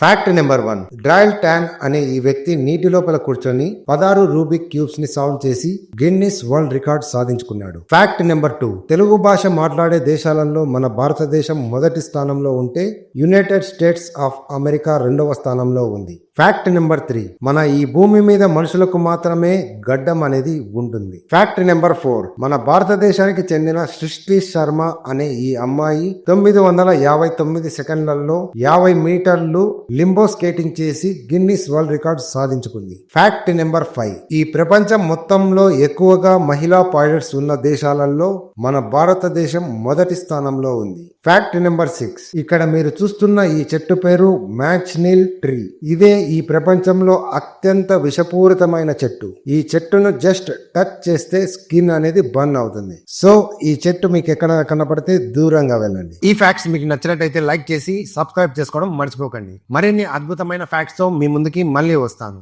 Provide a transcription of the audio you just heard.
Fact number one డ్రాయల్ ట్యాన్ అనే ఈ వ్యక్తి నీటి లోపల కూర్చొని పదహారు రూబిక్ క్యూబ్స్ని సాల్వ్ చేసి గిన్నిస్ వరల్డ్ రికార్డ్ సాధించుకున్నాడు. ఫ్యాక్ట్ నెంబర్ టూ తెలుగు భాష మాట్లాడే దేశాలలో మన భారతదేశం మొదటి స్థానంలో ఉంటే యునైటెడ్ స్టేట్స్ ఆఫ్ అమెరికా రెండవ స్థానంలో ఉంది. ఫ్యాక్ట్ నెంబర్ త్రీ మన ఈ భూమి మీద మనుషులకు మాత్రమే గడ్డం అనేది ఉంటుంది. ఫ్యాక్ట్ నెంబర్ ఫోర్ మన భారతదేశానికి చెందిన సృష్టి శర్మ అనే ఈ అమ్మాయి తొమ్మిది వందల యాభై తొమ్మిది సెకండ్లలో యాభై మీటర్లు లింబో స్కేటింగ్ చేసి Guinness world record సాధించుకుంది. Fact number five. ఈ ప్రపంచం మొత్తంలో ఎక్కువగా మహిళా పైలట్స్ ఉన్న దేశాలలో మన భారతదేశం మొదటి స్థానంలో ఉంది. Fact number six. ఇక్కడ మీరు చూస్తున్న ఈ చెట్టు పేరు మ్యాచ్ నీల్ ట్రీ. ఇదే ఈ ప్రపంచంలో అత్యంత విషపూరితమైన చెట్టు. ఈ చెట్టును జస్ట్ టచ్ చేస్తే స్కిన్ అనేది బర్న్ అవుతుంది. సో ఈ చెట్టు మీకు ఎక్కడ కనపడితే దూరంగా వెళ్ళండి. ఈ ఫ్యాక్ట్స్ మీకు నచ్చినట్టయితే లైక్ చేసి సబ్స్క్రైబ్ చేసుకోవడం మర్చిపోకండి. మరిన్ని అద్భుతమైన ఫ్యాక్ట్స్తో మీ ముందుకి మళ్ళీ వస్తాను.